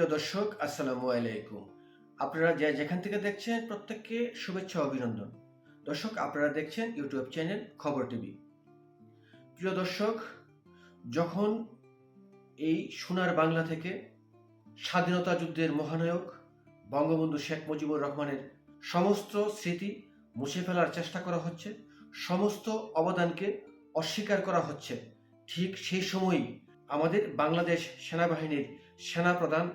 প্রিয় দর্শক, আসসালামু আলাইকুম। আপনারা যে যেখান থেকে দেখছেন, প্রত্যেককে শুভেচ্ছা অভিনন্দন। দর্শক, আপনারা দেখছেন ইউটিউব চ্যানেল খবর টিভি। প্রিয় দর্শক, যখন এই সোনার বাংলা থেকে স্বাধীনতা যুদ্ধের মহানায়ক বঙ্গবন্ধু শেখ মুজিবুর রহমানের সমস্ত স্মৃতি মুছে ফেলার চেষ্টা করা হচ্ছে, সমস্ত অবদানকে অস্বীকার করা হচ্ছে, ঠিক সেই সময়ই আমাদের বাংলাদেশ সেনাবাহিনীর সেনাপ্রধান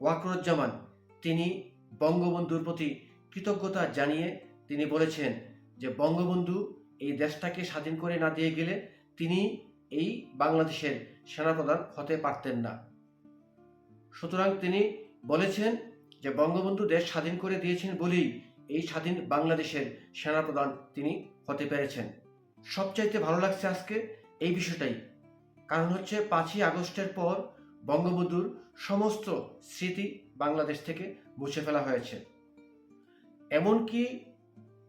ওয়াকরুজ্জামান। তিনি বঙ্গবন্ধুর প্রতি কৃতজ্ঞতা জানিয়ে তিনি বলেছেন যে, বঙ্গবন্ধু এই দেশটাকে স্বাধীন করে না দিয়ে গেলে তিনি এই বাংলাদেশের সেনাপ্রধান হতে পারতেন না। সুতরাং তিনি বলেছেন যে, বঙ্গবন্ধু দেশ স্বাধীন করে দিয়েছেন বলেই এই স্বাধীন বাংলাদেশের সেনাপ্রধান তিনি হতে পেরেছেন। সবচাইতে ভালো লাগছে আজকে এই বিষয়টাই। কারণ হচ্ছে পাঁচই আগস্টের পর বঙ্গবন্ধুর সমস্ত স্মৃতি বাংলাদেশ থেকে মুছে ফেলা হয়েছে। এমনকি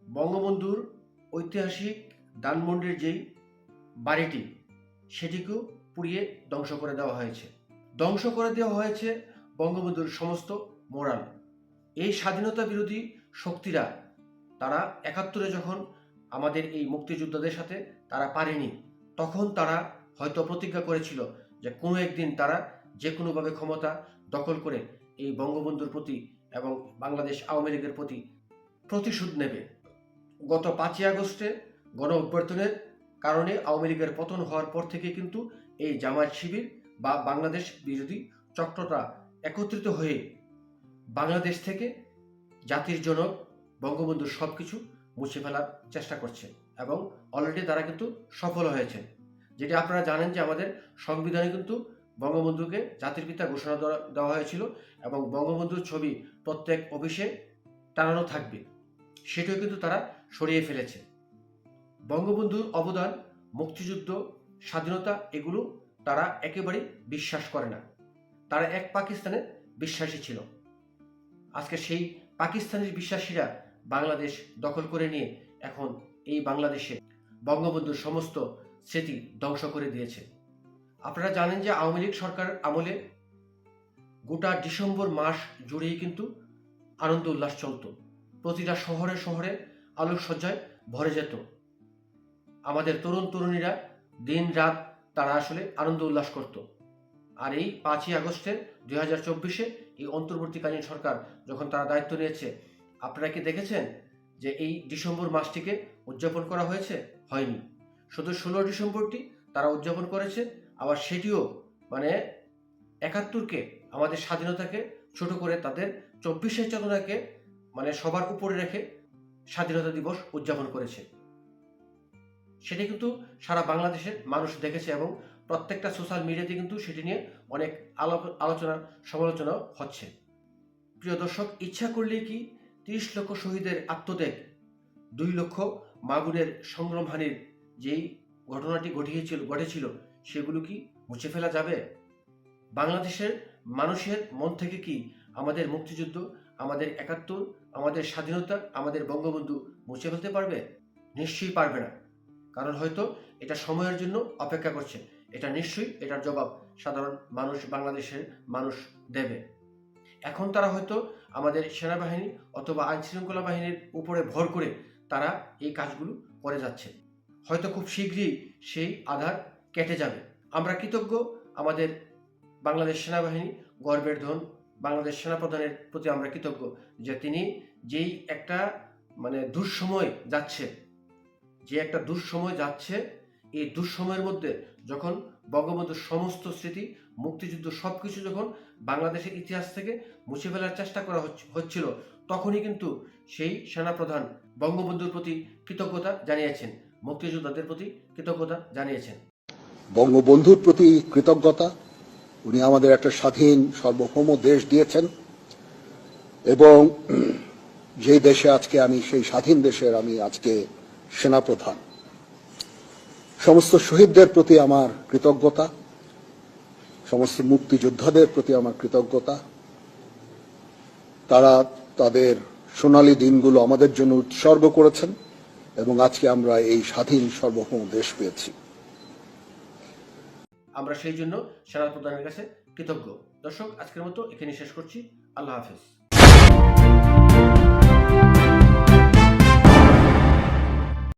বঙ্গবন্ধুর ঐতিহাসিক দানমন্ডির যেই বাড়িটি, সেটিকেও পুড়িয়ে ধ্বংস করে দেওয়া হয়েছে। ধ্বংস করে দেওয়া হয়েছে বঙ্গবন্ধুর সমস্ত মোরাল এই স্বাধীনতা বিরোধী শক্তিরা, তারা একাত্তরে যখন আমাদের এই মুক্তিযোদ্ধাদের সাথে তারা পারেনি, তখন তারা হয়তো প্রতিজ্ঞা করেছিল যে কোনো একদিন তারা যে কোনোভাবে ক্ষমতা দখল করে এই বঙ্গবন্ধুর প্রতি এবং বাংলাদেশ আওয়ামী লীগের প্রতি প্রতিশোধ নেবে। গত পাঁচই আগস্টে গণ অভ্যর্থনের কারণে আওয়ামী লীগের পতন হওয়ার পর থেকে কিন্তু এই জামায়াত শিবির বা বাংলাদেশ বিরোধী চক্রটা একত্রিত হয়ে বাংলাদেশ থেকে জাতির জনক বঙ্গবন্ধুর সব কিছু মুছে ফেলার চেষ্টা করছে এবং অলরেডি তারা কিন্তু সফল হয়েছে। যেটি আপনারা জানেন যে আমাদের সংবিধানে কিন্তু বঙ্গবন্ধুকে জাতির পিতা ঘোষণা দেওয়া- হয়েছিল এবং বঙ্গবন্ধুর ছবি প্রত্যেক অফিসে টানানো থাকবে। সেটাও কিন্তু তারা সরিয়ে ফেলেছে। বঙ্গবন্ধুর অবদান, মুক্তিযুদ্ধ, স্বাধীনতা এগুলো তারা একেবারেই বিশ্বাস করে না। তারা এক পাকিস্তানের বিশ্বাসী ছিল। আজকে সেই পাকিস্তানের বিশ্বাসীরা বাংলাদেশ দখল করে নিয়ে এখন এই বাংলাদেশে বঙ্গবন্ধুর সমস্ত স্মৃতি ধ্বংস করে দিয়েছে। আপনারা জানেন যে আওয়ামী লীগ সরকার আমলে গোটা ডিসেম্বর মাস জুড়েই কিন্তু আনন্দ উল্লাস চলতো। প্রতিটা শহরে শহরে আলোকসজ্জায় ভরে যেত। আমাদের তরুণ তরুণীরা দিন রাত তারা আসলে আনন্দ উল্লাস করত। আর এই পাঁচই আগস্টে দুই হাজার চব্বিশে এই অন্তর্বর্তীকালীন সরকার যখন তারা দায়িত্ব নিয়েছে, আপনারা কি দেখেছেন যে এই ডিসেম্বর মাসটিকে উদযাপন করা হয়েছে? হয়নি। শুধু ষোলো ডিসেম্বরটি তারা উদযাপন করেছে আবার সেটিও মানে একাত্তরকে আমাদের স্বাধীনতাকে ছোট করে তাদের চব্বিশের চেতনাকে মানে সবার উপরে রেখে স্বাধীনতা দিবস উদযাপন করেছে। সেটি কিন্তু সারা বাংলাদেশের মানুষ দেখেছে এবং প্রত্যেকটা সোশ্যাল মিডিয়াতে কিন্তু সেটি নিয়ে অনেক আলো- আলোচনা, সমালোচনা হচ্ছে। প্রিয় দর্শক, ইচ্ছা করলে কি তিরিশ লক্ষ শহীদের আত্মত্যাগ, দুই লক্ষ মাগুনের সংগ্রামহানির যেই ঘটনাটি ঘটিয়েছিল, ঘটেছিল সেগুলো কি মুছে ফেলা যাবে? বাংলাদেশের মানুষের মন থেকে কি আমাদের মুক্তিযুদ্ধ, আমাদের একাত্তর, আমাদের স্বাধীনতা, আমাদের বঙ্গবন্ধু মুছে ফেলতে পারবে? নিশ্চয়ই পারবে না। কারণ হয়তো এটা সময়ের জন্য অপেক্ষা করছে। এটা নিশ্চয়ই এটার জবাব সাধারণ মানুষ, বাংলাদেশের মানুষ দেবে। এখন তারা হয়তো আমাদের সেনাবাহিনী অথবা আইন শৃঙ্খলা বাহিনীর উপরে ভর করে তারা এই কাজগুলো করে যাচ্ছে। হয়তো খুব শীঘ্রই সেই আধার কেটে যাবে। আমরা কৃতজ্ঞ, আমাদের বাংলাদেশ সেনাবাহিনী, গর্বের ধন, বাংলাদেশ সেনাপ্রধানের প্রতি আমরা কৃতজ্ঞ যে তিনি যেই একটা মানে দুঃসময় যাচ্ছে, যে একটা দুঃসময় যাচ্ছে, এই দুঃসময়ের মধ্যে যখন বঙ্গবন্ধুর সমস্ত স্মৃতি, মুক্তিযুদ্ধ সব কিছু যখন বাংলাদেশের ইতিহাস থেকে মুছে ফেলার চেষ্টা করা হচ্ছ- হচ্ছিল, তখনই কিন্তু সেই সেনাপ্রধান বঙ্গবন্ধুর প্রতি কৃতজ্ঞতা জানিয়েছেন, মুক্তিযোদ্ধাদের প্রতি কৃতজ্ঞতা জানিয়েছেন। বঙ্গবন্ধুর প্রতি কৃতজ্ঞতা। উনি আমাদের একটা স্বাধীন, সার্বভৌম দেশ দিয়েছেন। এবং যে দেশে আজকে আমি, সেই স্বাধীন দেশের আমি আজকে সেনাপ্রধান। সমস্ত শহীদদের প্রতি আমার কৃতজ্ঞতা। সমস্ত মুক্তিযোদ্ধাদের প্রতি আমার কৃতজ্ঞতা। তারা তাদের সোনালী দিনগুলো আমাদের জন্য উৎসর্গ করেছেন এবং আজকে আমরা এই স্বাধীন, সার্বভৌম দেশ পেয়েছি। আমরা সেই জন্য সেনাপ্রধানের কাছে কৃতজ্ঞ। দর্শক আজকের মতো এখানে শেষ করছি। আল্লাহ হাফেজ।